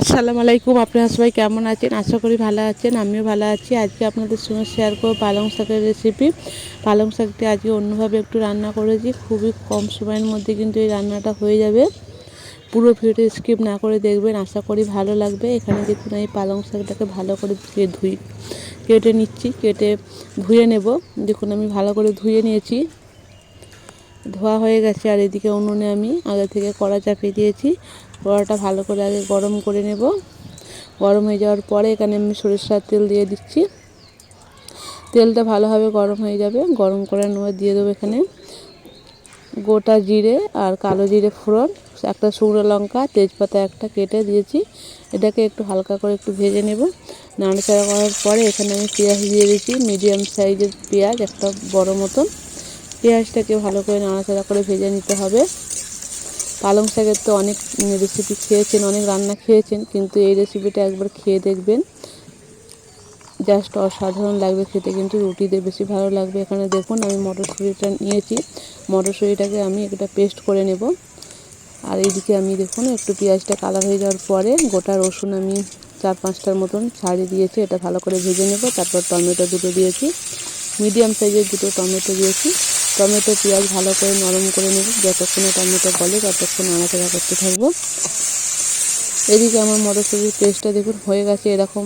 আসসালামু আলাইকুম, আপনারা সবাই কেমন আছেন? আশা করি ভালো আছেন, আমিও ভালো আছি। আজকে আপনাদের সঙ্গে শেয়ার করব পালং শাকের রেসিপি পালং শাকটি আজকে অন্যভাবে একটু রান্না করেছি, খুবই কম সময়ের মধ্যে কিন্তু এই রান্নাটা হয়ে যাবে। পুরো ভিডিও স্কিপ না করে দেখবেন, আশা করি ভালো লাগবে। এখানে দেখুন, এই পালং শাকটাকে ভালো করে ধুয়ে ধুই, কেটে নিচ্ছি, কেটে ধুয়ে নেব। দেখুন, আমি ভালো করে ধুয়ে নিয়েছি। ধোয়া হয়ে গেছে আর এদিকে উনুনে আমি আগে থেকে কড়া চাপিয়ে দিয়েছি। কড়াটা ভালো করে আগে গরম করে নেব। গরম হয়ে যাওয়ার পরে এখানে আমি সরিষার তেল দিয়ে দিচ্ছি। তেলটা ভালোভাবে গরম হয়ে যাবে। গরম করে নেওয়া দিয়ে দেবো এখানে গোটা জিরে আর কালো জিরে ফোড়ন, একটা শুকনো লঙ্কা, তেজপাতা একটা কেটে দিয়েছি। এটাকে একটু হালকা করে একটু ভেজে নেব। নাড়াচাড়া করার পরে এখানে আমি পেঁয়াজ দিয়ে দিয়েছি, মিডিয়াম সাইজের পেঁয়াজ, একটা বড় মতন। পেঁয়াজটাকে ভালো করে নাড়াচাড়া করে ভেজে নিতে হবে। পালং শাকের তো অনেক রেসিপি খেয়েছেন, অনেক রান্না খেয়েছেন, কিন্তু এই রেসিপিটা একবার খেয়ে দেখবেন। জাস্ট অসাধারণ লাগবে খেতে, কিন্তু রুটি দিয়ে বেশি ভালো লাগবে। এখানে দেখুন, আমি মটরশুঁটিটা নিয়েছি। মটরশুঁটিটাকে আমি একটা পেস্ট করে নেব। আর এইদিকে আমি দেখুন, একটু পেঁয়াজটা কালার হয়ে যাওয়ার পরে গোটা রসুন আমি চার পাঁচটার মতন ছাড়িয়ে দিয়েছি। এটা ভালো করে ভেজে নেব। তারপর টমেটো দুটো দিয়েছি। মিডিয়াম সাইজের দুটো টমেটো দিয়েছি। টমেটো, পেঁয়াজ ভালো করে নরম করে নেব। যতক্ষণে টমেটো গলে, ততক্ষণ নাড়াচাড়া করতে থাকব। এদিকে আমার মটরশুঁটির পেস্টটা দেখুন, হয়ে গেছে এরকম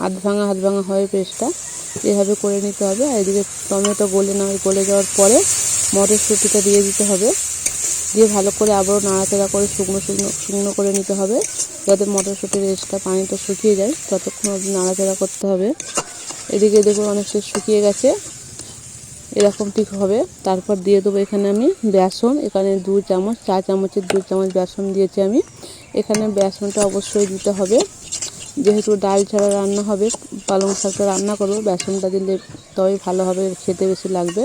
হাত ভাঙা হাত ভাঙা হয় পেস্টটা। এভাবে করে নিতে হবে। আর এদিকে টমেটো গলে না, গলে যাওয়ার পরে মটরশুঁটিটা দিয়ে দিতে হবে। দিয়ে ভালো করে আবারও নাড়াচাড়া করে শুকনো শুকনো শুকনো করে নিতে হবে, যাতে মটরশুঁটির রেসটা পানিটা শুকিয়ে যায়। ততক্ষণ নাড়াচাড়া করতে হবে। এদিকে দেখুন অনেকটা শুকিয়ে গেছে। এরকম ঠিক হবে। তারপর দিয়ে দেবো এখানে আমি বেসন। এখানে দু চামচ চা চামচের দু চামচ বেসন দিয়েছি আমি। এখানে বেসনটা অবশ্যই দিতে হবে। যেহেতু ডাল ছাড়া রান্না হবে, পালং শাকটা রান্না করব, বেসনটা দিলে তবেই ভালো হবে, খেতে বেশি লাগবে।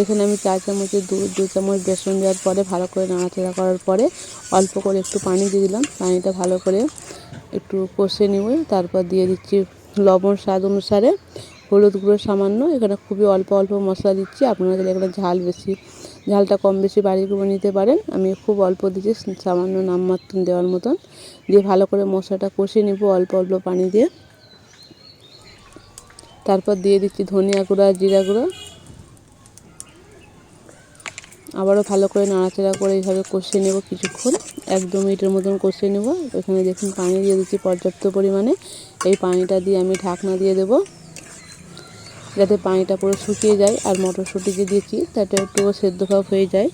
এখানে আমি চা চামচের দু দু চামচ বেসন দেওয়ার পরে, ভালো করে নাড়াচাড়া করার পরে অল্প করে একটু পানি দিয়ে দিলাম। পানিটা ভালো করে একটু কষে নিব। তারপর দিয়ে দিচ্ছি লবণ স্বাদ অনুসারে। হলুদ গুঁড়ো সামান্য, এখানে খুবই অল্প অল্প মশলা দিচ্ছি। আপনারা যদি এখানে ঝাল বেশি, ঝালটা কম বেশি বাড়িয়ে করে নিতে পারেন। আমি খুব অল্প দিচ্ছি, সামান্য নামমাত্র দেওয়ার মতন। দিয়ে ভালো করে মশলাটা কষিয়ে নেব অল্প অল্প পানি দিয়ে। তারপর দিয়ে দিচ্ছি ধনিয়া গুঁড়ো, জিরা গুঁড়ো। আবারও ভালো করে নাড়াচাড়া করে এইভাবে কষিয়ে নেব কিছুক্ষণ, এক দু মিনিটের মতন কষিয়ে নেব। এখানে দেখুন পানি দিয়ে দিচ্ছি পর্যাপ্ত পরিমাণে। এই পানিটা দিয়ে আমি ঢাকনা দিয়ে দেবো। যাতে পানিটা পুরো শুকিয়ে যায় আর মটরশুঁটি যে দিয়েছি, তাতে একটু সেদ্ধ ভাব হয়ে যায়।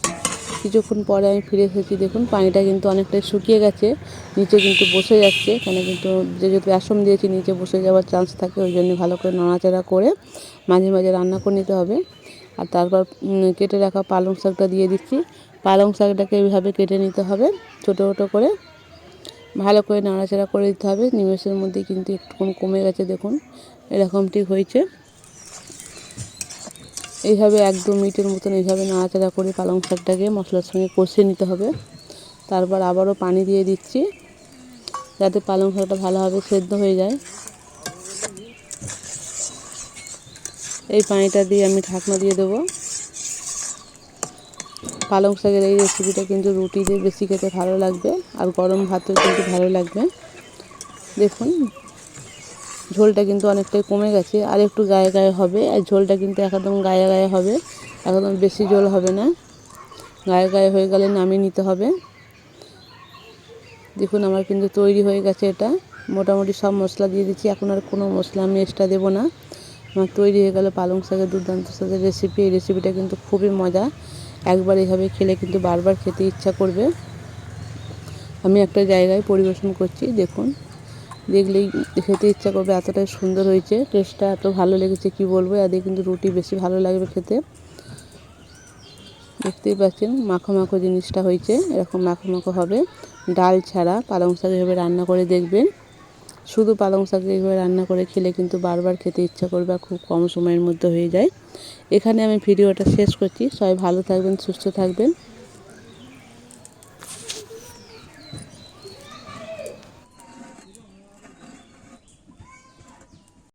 কিছুক্ষণ পরে আমি ফিরে এসেছি, দেখুন পানিটা কিন্তু অনেকটাই শুকিয়ে গেছে, নিচে কিন্তু বসে যাচ্ছে, এখানে কিন্তু যেহেতু বেসন দিয়েছি, নিচে বসে যাওয়ার চান্স থাকে, ওই জন্য ভালো করে নাড়াচাড়া করে মাঝে মাঝে রান্না করে নিতে হবে। আর তারপর কেটে রাখা পালং শাকটা দিয়ে দিচ্ছি। পালং শাকটাকে এইভাবে কেটে নিতে হবে, ছোটো ছোটো করে। ভালো করে নাড়াচাড়া করে দিতে হবে, নিমেষের মধ্যে কিন্তু একটু কমে গেছে, দেখুন, এরকম ঠিক হয়েছে। এইভাবে এক দু মিনিটের মতন এইভাবে নাড়াচাড়া করে পালং শাকটাকে মশলার সঙ্গে কষিয়ে নিতে হবে। তারপর আবারও পানি দিয়ে দিচ্ছি, যাতে পালং শাকটা ভালোভাবে সেদ্ধ হয়ে যায়। এই পানিটা দিয়ে আমি ঢাকনা দিয়ে দেবো। পালং শাকের এই রেসিপিটা কিন্তু রুটি দিয়ে বেশি খেতে ভালো লাগবে, আর গরম ভাতেও কিন্তু ভালো লাগবে। দেখুন ঝোলটা কিন্তু অনেকটাই কমে গেছে, আর একটু গায়ে গায়ে হবে, আর ঝোলটা কিন্তু একদম গায়ে গায়ে হবে, একদম বেশি ঝোল হবে না। গায়ে গায়ে হয়ে গেলে নামিয়ে নিতে হবে। দেখুন আমার কিন্তু তৈরি হয়ে গেছে এটা। মোটামুটি সব মশলা দিয়ে দিচ্ছি, এখন আর কোনো মশলা আমি এক্সট্রা দেবো না। আমার তৈরি হয়ে গেল পালং শাকের দুর্দান্ত সাথে রেসিপি এই রেসিপিটা কিন্তু খুবই মজা। একবার এইভাবে খেলে কিন্তু বারবার খেতে ইচ্ছা করবে। আমি একটা জায়গায় পরিবেশন করছি, দেখুন। দেখলেই খেতে ইচ্ছা করবে, এতটাই সুন্দর হয়েছে টেস্টটা এত ভালো লেগেছে, কি বলব? এদের কিন্তু রুটি বেশি ভালো লাগবে খেতে। দেখতেই পাচ্ছেন মাখো মাখো জিনিসটা হয়েছে, এরকম মাখো মাখো হবে। ডাল ছাড়া পালং শাক এভাবে রান্না করে দেখবেন। শুধু পালং শাক এইভাবে রান্না করে খেলে কিন্তু বারবার খেতে ইচ্ছা করবে খুব কম সময়ের মধ্যে হয়ে যায়। এখানে আমি ভিডিওটা শেষ করছি। সবাই ভালো থাকবেন, সুস্থ থাকবেন।